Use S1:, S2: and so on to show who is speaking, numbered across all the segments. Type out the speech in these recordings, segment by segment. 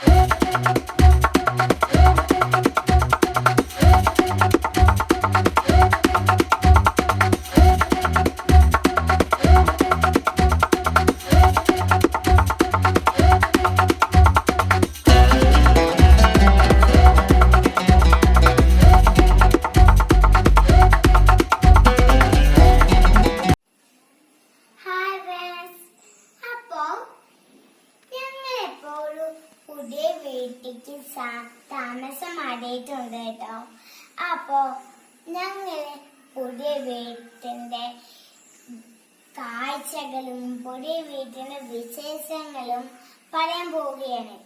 S1: Thank you. സാ- താമസം മാറിയിട്ടുണ്ട് കേട്ടോ. അപ്പോ ഞങ്ങൾ പുതിയ വീട്ടിന്റെ കാഴ്ചകളും പുതിയ വീട്ടിന്റെ വിശേഷങ്ങളും പറയാൻ പോവുകയാണ്.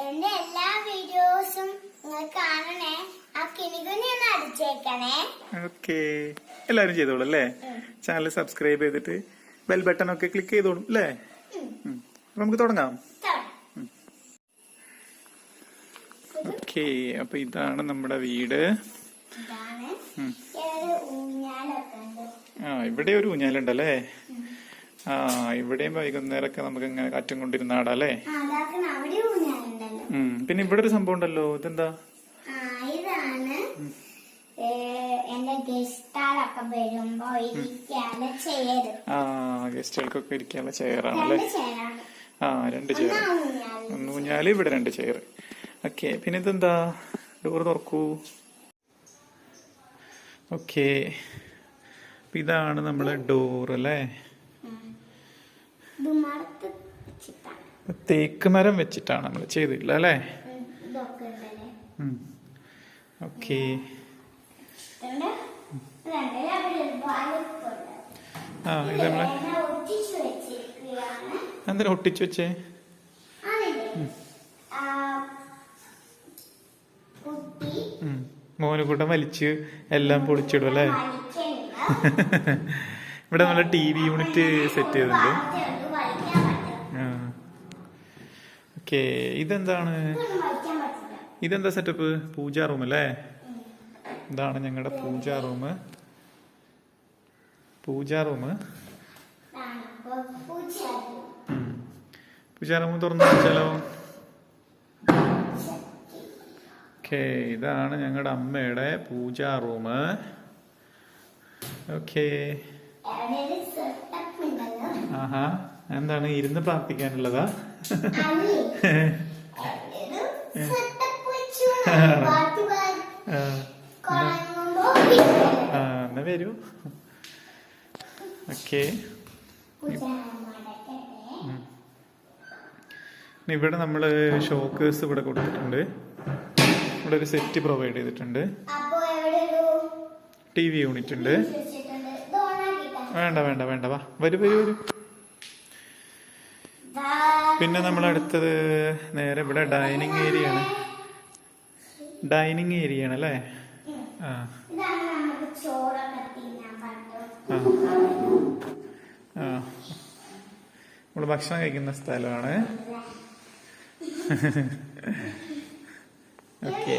S1: എന്റെ എല്ലാ വീഡിയോസും നിങ്ങൾ കാണണേ ആ കിണികുനി ഒന്ന് അടിച്ചേക്കണേ.
S2: ഓക്കെ. എല്ലാവരും ചെയ്തോളൂ അല്ലേ? ചാനൽ സബ്സ്ക്രൈബ് ചെയ്തിട്ട് ബെൽ ബട്ടൺ ഒക്കെ ക്ലിക്ക് ചെയ്തോളും അല്ലേ. നമുക്ക് തുടങ്ങാം. ഓക്കെ അപ്പൊ ഇതാണ് നമ്മുടെ വീട്. ആ ഇവിടെ ഒരു ഊഞ്ഞാലുണ്ടല്ലേ? ആ ഇവിടെയും വൈകുന്നേരമൊക്കെ നമുക്ക് ഇങ്ങനെ കാറ്റും കൊണ്ടിരുന്ന ആടാല്ലേ?
S1: ആ, അവിടെ ഊഞ്ഞാലുണ്ടല്ലോ.
S2: ഉം. പിന്നെ ഇവിടെ ഒരു സംഭവം ഉണ്ടല്ലോ ഇതെന്താ?
S1: ആ
S2: ഗസ്റ്റുകൾക്കൊക്കെ ഇരിക്കാനുള്ള ചെയറാണല്ലേ? ആ രണ്ട് ചെയർ ഒന്നുഞ്ഞാൽ ഊഞ്ഞാൽ. ഇവിടെ രണ്ട് ചെയർ ഓക്കെ പിന്നെ ഇതെന്താ ഡോർ തുറക്കൂ. ഓക്കെ ഇതാണ് നമ്മളെ ഡോർ അല്ലേ? തേക്ക് മരം വെച്ചിട്ടാണ് നമ്മൾ ചെയ്തിട്ടുള്ളത് അല്ലേ? ഓക്കെ. ആ ഇത് നമ്മളെ എന്തിനാ ഒട്ടിച്ചു വെച്ചേ? മോനുകൂട്ടം വലിച്ച് എല്ലാം പൊളിച്ചിടും അല്ലേ ഇവിടെ നല്ല ടി വി യൂണിറ്റ് സെറ്റ് ചെയ്തിട്ടുണ്ട്. ഓക്കെ ഇതെന്താണ്? ഇതെന്താ സെറ്റപ്പ് പൂജാ റൂം അല്ലേ? ഇതാണ് ഞങ്ങളുടെ puja room puja room puja room തുറന്നു വെച്ചാലോ? ഓക്കെ ഇതാണ് ഞങ്ങളുടെ അമ്മയുടെ പൂജാ റൂം ഓക്കെ. ആഹാ എന്താണ് ഇരുന്ന് പ്രാർത്ഥിക്കാനുള്ളതാ? എന്നാ വരൂ. ഓക്കെ. ഇവിടെ നമ്മൾ ഷോക്കേഴ്സ് ഇവിടെ കൊടുത്തിട്ടുണ്ട്. ഇവിടെ ഒരു സെറ്റ് പ്രൊവൈഡ് ചെയ്തിട്ടുണ്ട്. ടി വി യൂണിറ്റ് ഉണ്ട്. വേണ്ട വേണ്ട വേണ്ട. വാ വരൂ വരൂ വരൂ. പിന്നെ നമ്മൾ അടുത്തത് നേരെ ഇവിടെ ഡൈനിങ് ഏരിയ ആണ്. ഡൈനിങ് ഏരിയ ആണ് അല്ലേ? ആ. ആ. നമ്മൾ ഭക്ഷണം കഴിക്കുന്ന സ്ഥലമാണ്. ഓക്കെ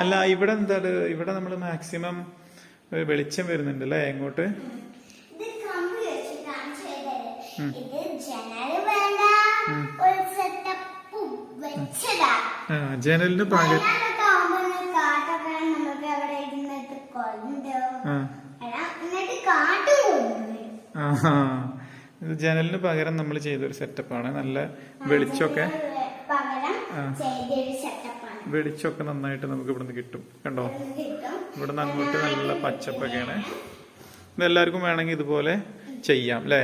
S2: അല്ല ഇവിടെ എന്താണ്? ഇവിടെ നമ്മൾ മാക്സിമം വെളിച്ചം വരുന്നുണ്ട് അല്ലേ എങ്ങോട്ട് ജനലിന് പകരം. ഇത് ജനലിന് പകരം നമ്മൾ ചെയ്തൊരു സെറ്റപ്പാണ് നല്ല വെളിച്ചമൊക്കെ
S1: പകരം
S2: ആ.
S1: ചെയ്തൊരു സെറ്റപ്പാണ്
S2: വെളിച്ചമൊക്കെ നന്നായിട്ട് നമുക്ക് ഇവിടുന്ന് കിട്ടും. കണ്ടോ?
S1: ഇവിടെ
S2: ഇവിടുന്ന് അങ്ങോട്ട് നല്ല പച്ചപ്പൊക്കെയാണ്. ഇതെല്ലാവർക്കും വേണമെങ്കിൽ ഇതുപോലെ ചെയ്യാം അല്ലേ.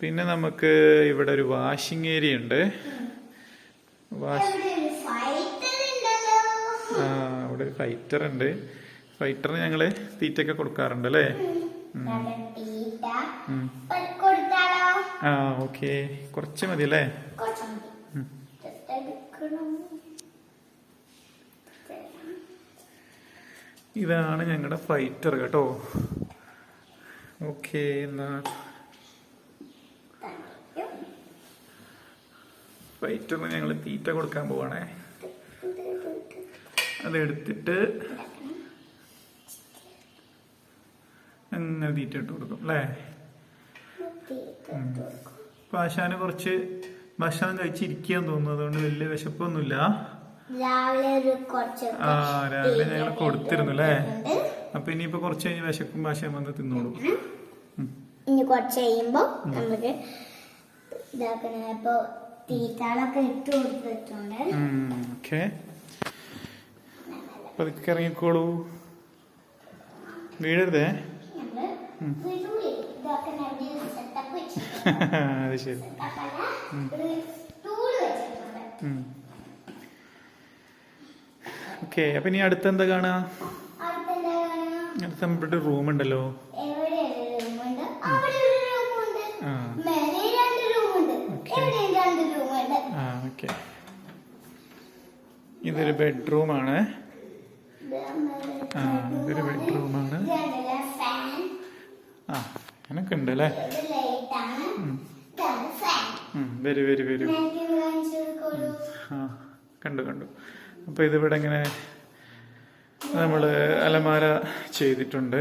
S2: പിന്നെ നമുക്ക് ഇവിടെ ഒരു വാഷിംഗ് ഏരിയ ഉണ്ട്. വാഷ്
S1: ഇവിടെ ഒരു ഫൈറ്റർ ഉണ്ടല്ലോ.
S2: ആ അവിടെ ഒരു ഫൈറ്റർ ഉണ്ട്. ഫൈറ്ററിന് ഞങ്ങൾ തീറ്റയൊക്കെ കൊടുക്കാറുണ്ട് അല്ലേ? ആ ഓക്കെ കുറച്ച് മതി അല്ലേ
S1: കുറച്ച് മതി Just എടുക്കണം
S2: ഇതാണ് ഞങ്ങളുടെ ഫൈറ്റർ കേട്ടോ. ഓക്കെ എന്നാ. ഫൈറ്ററിന് ഞങ്ങൾ തീറ്റ കൊടുക്കാൻ പോവാണേ. അതെടുത്തിട്ട് അങ്ങനെ തീറ്റ ഇട്ട് കൊടുക്കും അല്ലേ? പാശാന് കുറച്ച് ഭക്ഷണം കഴിച്ചിരിക്കാൻ തോന്നുന്നു അതുകൊണ്ട് വലിയ വിശപ്പൊന്നുമില്ല. ആ രാവിലെ ഞങ്ങൾ കൊടുത്തിരുന്നു അല്ലേ? അപ്പൊ ഇനിയിപ്പോ കുറച്ച് കഴിഞ്ഞ് വിശക്കും ഭാഷ വന്ന് തിന്നോളൂ.
S1: ഇനി കുറച്ച് കഴിയുമ്പോ നമുക്ക് ഇതാക്കണ. ഇപ്പൊ തീറ്റാളൊക്കെ ഇട്ട് കൊടുത്തിട്ടുണ്ട്.
S2: ഓക്കെ. പതുക്കെ ഇറങ്ങിക്കോളൂ. വീഴരുതേ. അത് ശരി
S1: Setup അല്ല, ഒരു stool വെച്ചിട്ടുണ്ട്.
S2: ഓക്കെ അപ്പൊ ഇനി അടുത്ത് എന്താ
S1: കാണുക?
S2: അടുത്ത നമ്മുടെ റൂം ഉണ്ടല്ലോ ഓക്കെ. ഇതൊരു ബെഡ്റൂമാണ്. ആ ഇതൊരു ബെഡ്റൂമാണ്.
S1: ആണ്
S2: ആ അങ്ങനൊക്കെ ഉണ്ട് അല്ലേ വരു വരു വരു. ആ കണ്ടു കണ്ടു. അപ്പൊ ഇതിവിടെ ഇങ്ങനെ നമ്മൾ അലമാര ചെയ്തിട്ടുണ്ട്.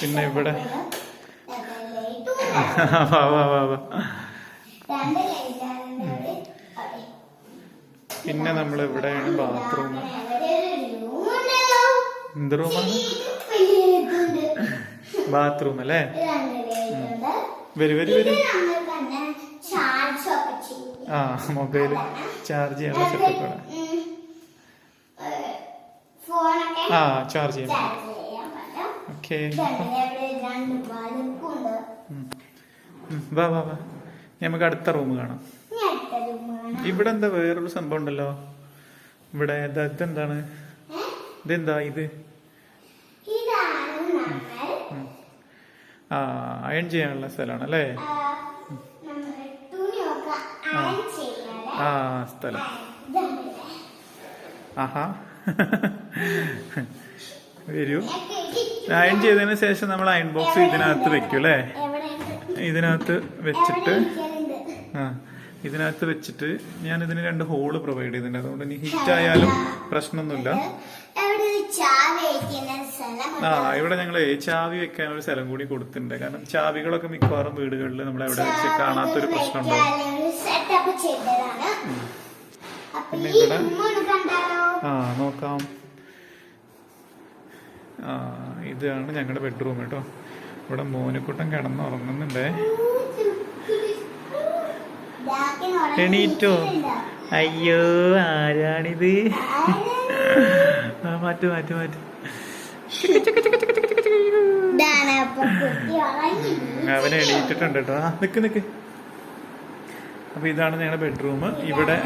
S2: പിന്നെ ഇവിടെ പിന്നെ നമ്മൾ ബാത്റൂം എന്ത് റൂമാണ് ബാത്റൂം അല്ലേ? വരി വരി വരൂ. ആ മൊബൈൽ ചാർജ് ചെയ്യാനുള്ള സെറ്റപ്പ് ആണ്
S1: ഫോണൊക്കെ
S2: ആ ചാർജ് ചെയ്യാൻ ഓക്കെ വാ വാ വാ. നമുക്ക് അടുത്ത റൂം കാണാം. ഇവിടെ എന്താ വേറൊരു സംഭവം ഉണ്ടല്ലോ? ഇവിടെ ഇതാ- ഇതെന്താണ്? ഇതെന്താ ഇത്? ആ അയൺ ചെയ്യാനുള്ള സ്ഥലമാണ് അല്ലേ?
S1: ആ
S2: സ്ഥലം. ആഹാ. വരൂ. അയൺ ചെയ്തതിന് ശേഷം നമ്മൾ അയൺ ബോക്സ് ഇതിനകത്ത് വെക്കും അല്ലേ? ഇതിനകത്ത് വെച്ചിട്ട് ആ ഇതിനകത്ത് വെച്ചിട്ട് ഞാൻ ഇതിന് രണ്ട് ഹോൾ പ്രൊവൈഡ് ചെയ്തിട്ടുണ്ട്. അതുകൊണ്ട് ഇനി ഹീറ്റ് ആയാലും പ്രശ്നമൊന്നുമില്ല. ആ ഇവിടെ ഞങ്ങൾ ചാവി വെക്കാൻ ഒരു സ്ഥലം കൂടി കൊടുത്തിട്ടുണ്ട്. കാരണം ചാവികളൊക്കെ മിക്കവാറും വീടുകളിൽ നമ്മൾ എവിടെ വെച്ച് കാണാത്തൊരു
S1: പ്രശ്നമുണ്ടോ
S2: പിന്നെ ഇവിടെ- ആ നോക്കാം. ആ ഇതാണ് ഞങ്ങളുടെ ബെഡ്റൂം കേട്ടോ ഇവിടെ മോനുക്കുട്ടൻ കിടന്നുറങ്ങുന്നുണ്ടേ. എണീറ്റോ? അയ്യോ ആരാണിത്? മാറ്റു മാറ്റു മാറ്റു. അവനെ എണീറ്റിട്ടുണ്ട് കേട്ടോ നിക്ക് നിക്ക്. അപ്പൊ ഇതാണ് ഞങ്ങളുടെ ബെഡ്റൂം ഇവിടെ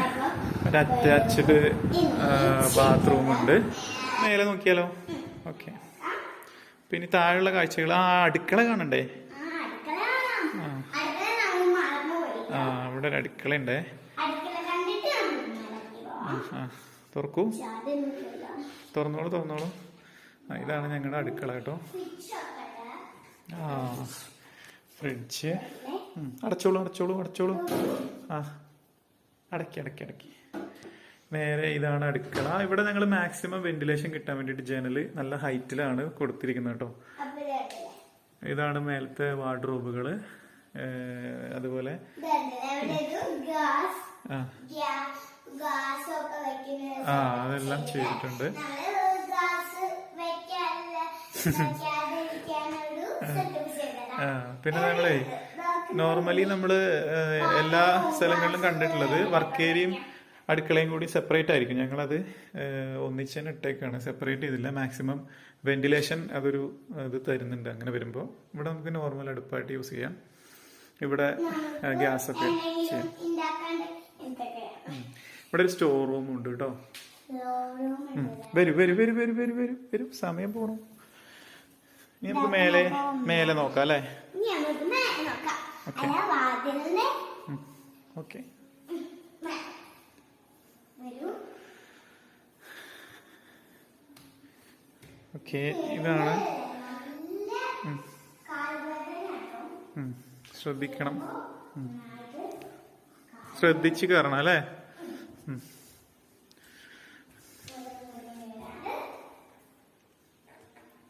S2: ഒരു അറ്റാച്ച്ഡ് ബാത്റൂം ഉണ്ട് മേലെ നോക്കിയാലോ? ഓക്കെ. പിന്നെ താഴെയുള്ള കാഴ്ചകൾ ആ അടുക്കള കാണണ്ടേ?
S1: ആ,
S2: അവിടെ ഒരു അടുക്കള ഉണ്ടേ തുറക്കൂ. തുറന്നോളൂ തുറന്നോളൂ. ആ ഇതാണ് ഞങ്ങളുടെ അടുക്കള കേട്ടോ. ആ ഫ്രിഡ്ജ്. അടച്ചോളൂ അടച്ചോളൂ അടച്ചോളൂ. ആ അടക്കി അടക്കി അടക്കി. നേരെ ഇതാണ് അടുക്കള ഇവിടെ ഞങ്ങൾ മാക്സിമം വെന്റിലേഷൻ കിട്ടാൻ വേണ്ടിയിട്ട് ജനൽ നല്ല ഹൈറ്റിലാണ് കൊടുത്തിരിക്കുന്നത് കേട്ടോ? ഇതാണ് മേലത്തെ വാർഡ്രോബുകൾ അതുപോലെ ആ അതെല്ലാം ചെയ്തിട്ടുണ്ട്. പിന്നെ ഞങ്ങളേ നോർമലി നമ്മൾ എല്ലാ സ്ഥലങ്ങളിലും കണ്ടിട്ടുള്ളത് വർക്ക് ഏരിയയും അടുക്കളയും കൂടി സെപ്പറേറ്റ് ആയിരിക്കും. ഞങ്ങളത് ഒന്നിച്ച് തന്നെ ഇട്ടേക്കാണ്. സെപ്പറേറ്റ് ചെയ്തില്ല. മാക്സിമം വെന്റിലേഷൻ അതൊരു ഇത് തരുന്നുണ്ട് അങ്ങനെ വരുമ്പോൾ ഇവിടെ നമുക്ക് നോർമൽ അടുപ്പായിട്ട് യൂസ് ചെയ്യാം. ഇവിടെ ഗ്യാസ് ഒക്കെ
S1: എന്തെങ്കിലും
S2: ചെയ്യാം? ഇവിടെ ഒരു സ്റ്റോർ റൂം ഉണ്ട് കേട്ടോ. വരൂ വരൂ വരൂ വരൂ വരൂ വരൂ വരൂ. സമയം പോണു. ഇനി നമുക്ക് മേലെ മേലെ നോക്കാം അല്ലേ? ഓക്കെ.
S1: ഓക്കെ.
S2: ഓക്കെ ഇതാണ്. ശ്രദ്ധിക്കണം. ശ്രദ്ധിച്ച് കയറണം അല്ലേ ഉം.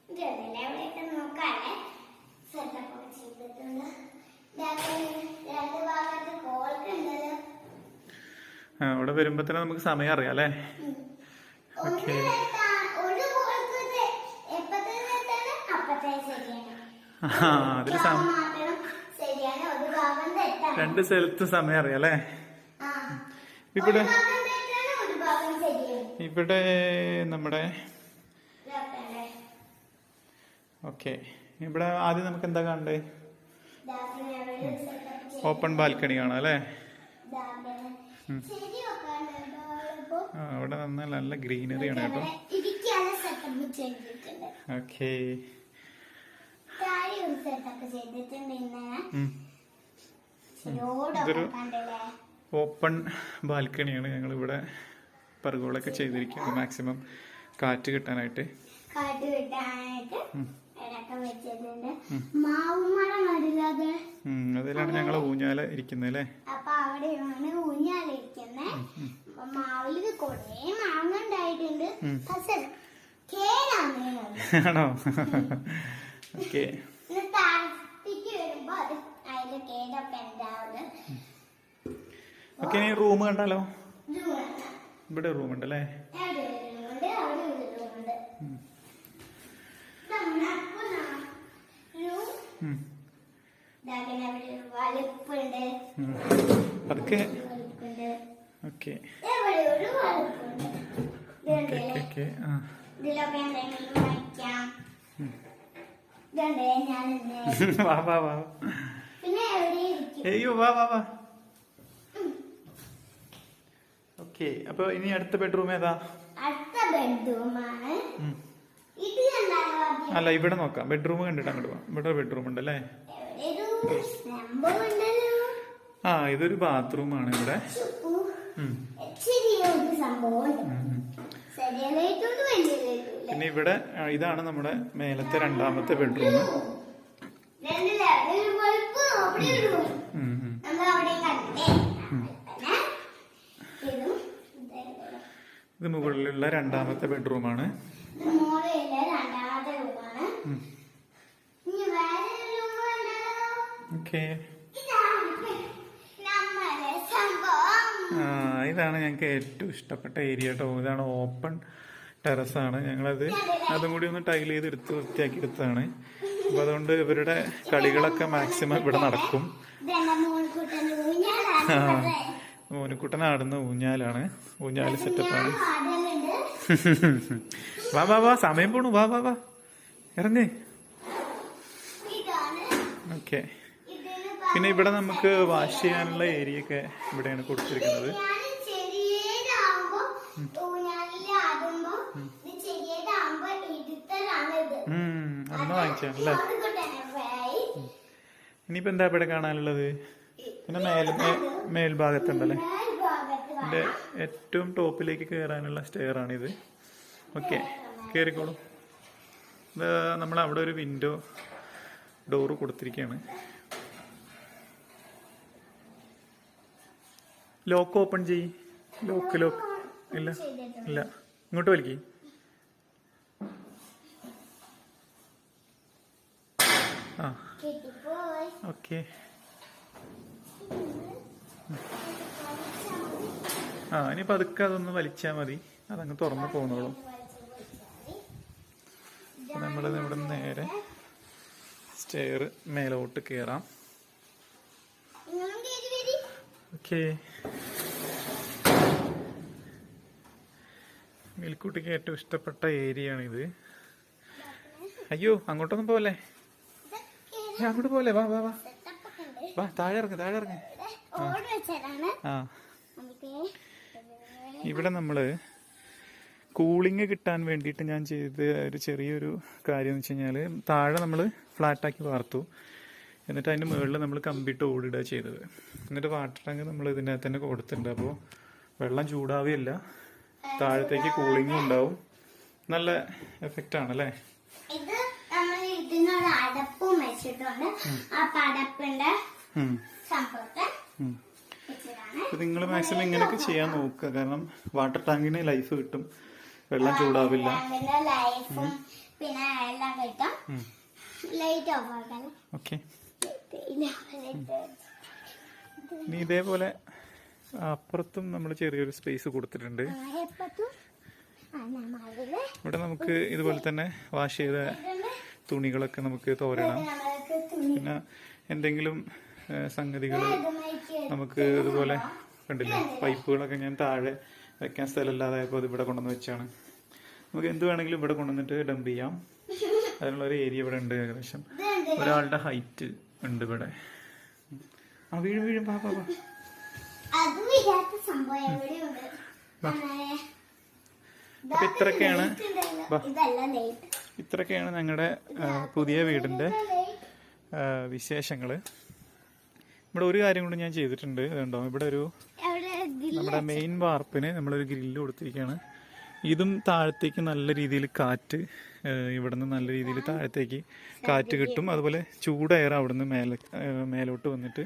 S1: ഇത് കണ്ടില്ലേ? അവിടെയൊക്കെ നോക്കാല്ലേ? setup ഒക്കെ ചെയ്തിട്ടുണ്ട്. ഇതാ രണ്ട് ഭാഗത്ത് കോൾക്കുണ്ട്
S2: വരുമ്പോ തന്നെ നമുക്ക് സമയം അറിയാം അല്ലേ? ആ
S1: തെറ്റാണ്.
S2: രണ്ട് സ്ഥലത്ത് സമയം അറിയാം അല്ലേ. ഇവിടെ ഇവിടെ നമ്മുടെ ഓക്കെ ഇവിടെ ആദ്യം നമുക്ക് എന്താ കാണണ്ടേ? ഓപ്പൺ ബാൽക്കണി കാണാം അല്ലേ
S1: ഇതാക്കണേ. ശരി വെക്കാണ്ട് ഇപ്പൊ
S2: ആ, അവിടെ വന്ന നല്ല ഗ്രീനറി ആണ് കേട്ടോ. ഓക്കെ. ഇതൊരു- ഓപ്പൺ ബാൽക്കണിയാണ് ഞങ്ങൾ ഇവിടെ പറുകളൊക്കെ ചെയ്തിരിക്കുന്നത് മാക്സിമം കാറ്റ് കിട്ടാനായിട്ട്.
S1: കാറ്റ് കിട്ടാനായിട്ട്
S2: അതിലാണ് ഞങ്ങൾ ഊഞ്ഞാല ഇരിക്കുന്നത് അല്ലേ?
S1: അപ്പൊ അവിടെയാണ് ഊഞ്ഞാലിരിക്കുന്നത് മാവിൽ കൊറേ മാങ്ങ ഉണ്ടായിട്ടുണ്ട് പക്ഷെ കേടാണ്
S2: ആണോ? ഓക്കെ. ഓക്കെ ഇനി റൂം കണ്ടാലോ? ഇവിടെ റൂം. ഉണ്ട് അല്ലേ. അതൊക്കെ ഓക്കെ. വാ വാ വാ. അയ്യോ വാ വാ വാ. ഓക്കെ അപ്പൊ ഇനി അടുത്ത ബെഡ്റൂം ഏതാ?
S1: അടുത്ത ബെഡ്റൂമാണ്?
S2: അല്ല ഇവിടെ നോക്കാം. ബെഡ്റൂം കണ്ടിട്ട് അങ്ങോട്ട് പോവാം ഇവിടെ ബെഡ്റൂം ഉണ്ട് അല്ലേ
S1: ഉണ്ടല്ലോ.
S2: ആ ഇതൊരു ബാത്റൂം ആണ് ഇവിടെ പിന്നെ ഇവിടെ ഇതാണ് നമ്മുടെ മേലത്തെ രണ്ടാമത്തെ ബെഡ്റൂം
S1: ഇത് മുകളിലുള്ള രണ്ടാമത്തെ ബെഡ്റൂമാണ് ഒരു room. നമ്മൾ അവിടെ കണ്ടേ പിന്നെ ഇതും ഇതായിരുന്നു.
S2: ഇത് മുകളിലുള്ള രണ്ടാമത്തെ ബെഡ്റൂമാണ്
S1: ഇത് മോളിലെ രണ്ടാമത്തെ റൂമാണ്
S2: ഉം.
S1: ഇനി വേറെ റൂം കണ്ടല്ലോ
S2: ഓക്കെ
S1: ഇതാണ് നമ്മുടെ സംഭവം
S2: ആ ഇതാണ് ഞങ്ങൾക്ക് ഏറ്റവും ഇഷ്ടപ്പെട്ട ഏരിയ കേട്ടോ ഇതാണ് ഓപ്പൺ ടെറസാണ് ഞങ്ങളത് അതും കൂടി ഒന്ന് ടൈൽ ചെയ്ത് എടുത്ത് വൃത്തിയാക്കി എടുത്തതാണ്. അപ്പോൾ അതുകൊണ്ട് ഇവരുടെ കളികളൊക്കെ മാക്സിമം ഇവിടെ നടക്കും. മോനക്കുട്ടൻ ആടുന്ന ഊഞ്ഞാലാണ്. ഊഞ്ഞാൽ സെറ്റപ്പാണ് വാ വാ വാ സമയം പോണു. വാ വാ വാ. ഇറങ്ങേ. ഓക്കെ പിന്നെ ഇവിടെ നമുക്ക് വാഷ് ചെയ്യാനുള്ള ഏരിയ ഒക്കെ ഇവിടെയാണ് കൊടുത്തിരിക്കുന്നത്. അന്ന്
S1: പോയി
S2: ഇനിയിപ്പോ എന്താ ഇവിടെ കാണാനുള്ളത്? പിന്നെ മേൽ മേൽഭാഗത്തുണ്ടല്ലേ? എന്റെ ഏറ്റവും ടോപ്പിലേക്ക് കയറാനുള്ള സ്റ്റെയർ ആണിത് ഓക്കെ കയറിക്കോളൂ ഇത് നമ്മൾ അവിടെ ഒരു വിൻഡോ ഡോറ് കൊടുത്തിരിക്കുകയാണ് ലോക്ക് ഓപ്പൺ ചെയ്യ്. Lock lock. ഇല്ല. ഇല്ല. ഇങ്ങോട്ട് വലിക്ക്. ആ. ഓക്കെ. ആ ഇനി പതുക്കെ അതൊന്ന് വലിച്ചാൽ മതി. അതങ്ങ് തുറന്ന് പോന്നോളും. നമ്മൾ ഇവിടെ നേരെ സ്റ്റെയർ മേലോട്ട് കയറാം ഓക്കെ. മിൽക്കുട്ടിക്ക് ഏറ്റവും ഇഷ്ടപ്പെട്ട ഏരിയ ആണിത് അയ്യോ അങ്ങോട്ടൊന്നും പോലെ അങ്ങോട്ട് പോലെ വാ വാ വാ. വാ താഴെ ഇറങ്ങ് താഴെ ഇറങ്ങ്. ആ. ഇവിടെ നമ്മൾ കൂളിംഗ് കിട്ടാൻ വേണ്ടിയിട്ട് ഞാൻ ചെയ്ത ഒരു ചെറിയൊരു കാര്യം എന്ന് വെച്ച് കഴിഞ്ഞാൽ താഴെ നമ്മൾ ഫ്ലാറ്റാക്കി വാർത്തു. എന്നിട്ട് അതിന്റെ മുകളിൽ നമ്മൾ കമ്പിട്ട് ഓടിടുക ചെയ്തത്. എന്നിട്ട് വാട്ടർ ടാങ്ക് നമ്മൾ ഇതിനകത്ത് തന്നെ കൊടുത്തിട്ടുണ്ട്. അപ്പോൾ വെള്ളം ചൂടാവുകയില്ല. താഴത്തേക്ക് കൂളിംഗും ഉണ്ടാവും. നല്ല എഫക്റ്റ് ആണല്ലേ?
S1: ഇത് നമ്മൾ ഇതിനൊരു അടപ്പും വെച്ചിട്ടുണ്ട്. ആ. സംഭവത്തെ
S2: നിങ്ങൾ മാക്സിമം ഇങ്ങനെയൊക്കെ ചെയ്യാൻ നോക്കുക. കാരണം വാട്ടർ ടാങ്കിന് ലൈഫ് കിട്ടും. വെള്ളം ചൂടാവില്ല.
S1: പിന്നെ കിട്ടും. ലൈറ്റ് ഓഫ്
S2: ഓക്കെ നീ ഇതേപോലെ അപ്പുറത്തും നമ്മൾ ചെറിയൊരു സ്പേസ് കൊടുത്തിട്ടുണ്ട്. ഇവിടെ നമുക്ക് ഇതുപോലെ തന്നെ വാഷ് ചെയ്ത തുണികളൊക്കെ നമുക്ക് തോരണം. പിന്നെ എന്തെങ്കിലും സംഗതികൾ നമുക്ക് ഇതുപോലെ കണ്ടില്ലേ? പൈപ്പുകളൊക്കെ ഞാൻ താഴെ വെക്കാൻ സ്ഥലമില്ലാതായപ്പോൾ അത് ഇവിടെ കൊണ്ടുവന്ന് വെച്ചാണ്. നമുക്ക് എന്ത് വേണമെങ്കിലും ഇവിടെ കൊണ്ടുവന്നിട്ട് ഡംപ് ചെയ്യാം. അതിനുള്ള ഒരു ഏരിയ ഇവിടെ ഉണ്ട് ഏകദേശം. ഒരാളുടെ ഹൈറ്റ് ഉണ്ട് ഇവിടെ. ആ വീഴും വീഴും. പാ പാ.
S1: അത് ഇല്ലാത്ത സംഭവം എവിടെയുണ്ട്.
S2: അപ്പൊ ഇത്രയൊക്കെയാണ്. ഇത്രയൊക്കെയാണ് ഞങ്ങളുടെ പുതിയ വീടിന്റെ വിശേഷങ്ങൾ ഇവിടെ ഒരു കാര്യം കൂടി ഞാൻ ചെയ്തിട്ടുണ്ട്. ഇതുണ്ടോ? ഇവിടെ ഒരു നമ്മുടെ മെയിൻ വാർപ്പിന് നമ്മളൊരു ഗ്രില്ല് കൊടുത്തിരിക്കുകയാണ് ഇതും താഴത്തേക്ക് നല്ല രീതിയിൽ കാറ്റ് ഇവിടുന്ന് നല്ല രീതിയിൽ താഴത്തേക്ക് കാറ്റ് കിട്ടും. അതുപോലെ ചൂട് എയർ അവിടുന്ന് മേലെ മേലോട്ട് വന്നിട്ട്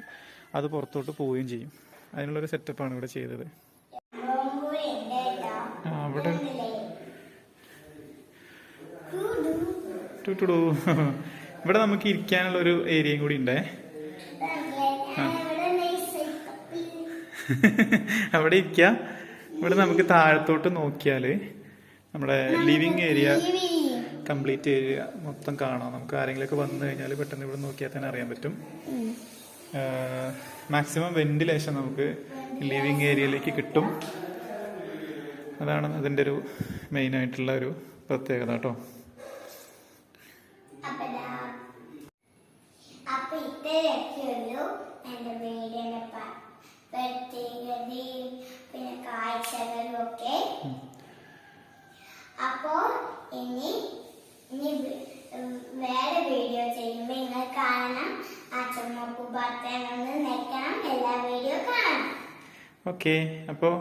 S2: അത് പുറത്തോട്ട് പോവുകയും ചെയ്യും. അതിനുള്ളൊരു സെറ്റപ്പാണ് ഇവിടെ ചെയ്തത്. അവിടെ. ടുടുടു ഇവിടെ നമുക്ക് ഇരിക്കാനുള്ള ഒരു ഏരിയയും കൂടി ഉണ്ടേ. അവിടെ ഇരിക്കാം. ഇവിടെ നമുക്ക് താഴത്തോട്ട് നോക്കിയാൽ നമ്മുടെ ലിവിങ് ഏരിയ കംപ്ലീറ്റ് ഏരിയ മൊത്തം കാണാം. നമുക്ക് ആരെങ്കിലുമൊക്കെ വന്നു കഴിഞ്ഞാൽ പെട്ടെന്ന് ഇവിടെ നോക്കിയാൽ തന്നെ അറിയാൻ പറ്റും. മാക്സിമം വെന്റിലേഷൻ നമുക്ക് ലിവിങ് ഏരിയയിലേക്ക് കിട്ടും. അതാണ് അതിന്റെ ഒരു മെയിനായിട്ടുള്ള ഒരു പ്രത്യേകത കേട്ടോ
S1: അപ്പൊ ദാ. അപ്പൊ ഇത്രയൊക്കെയുള്ളൂ എന്റെ വീടിന്റെ പ- പ്രത്യേകതയും പിന്നെ കാഴ്ചകളും ഒക്കെ അപ്പോ ഇനി ഇനി വി- ഉം വേറെ വീഡിയോ ചെയ്യുമ്പോൾ നിങ്ങൾ കാണണം ആ ചുമപ്പ് ബട്ടൺ ഒന്ന് നെക്കണം എല്ലാ വീഡിയോ കാണണം
S2: ഓക്കെ. അപ്പോൾ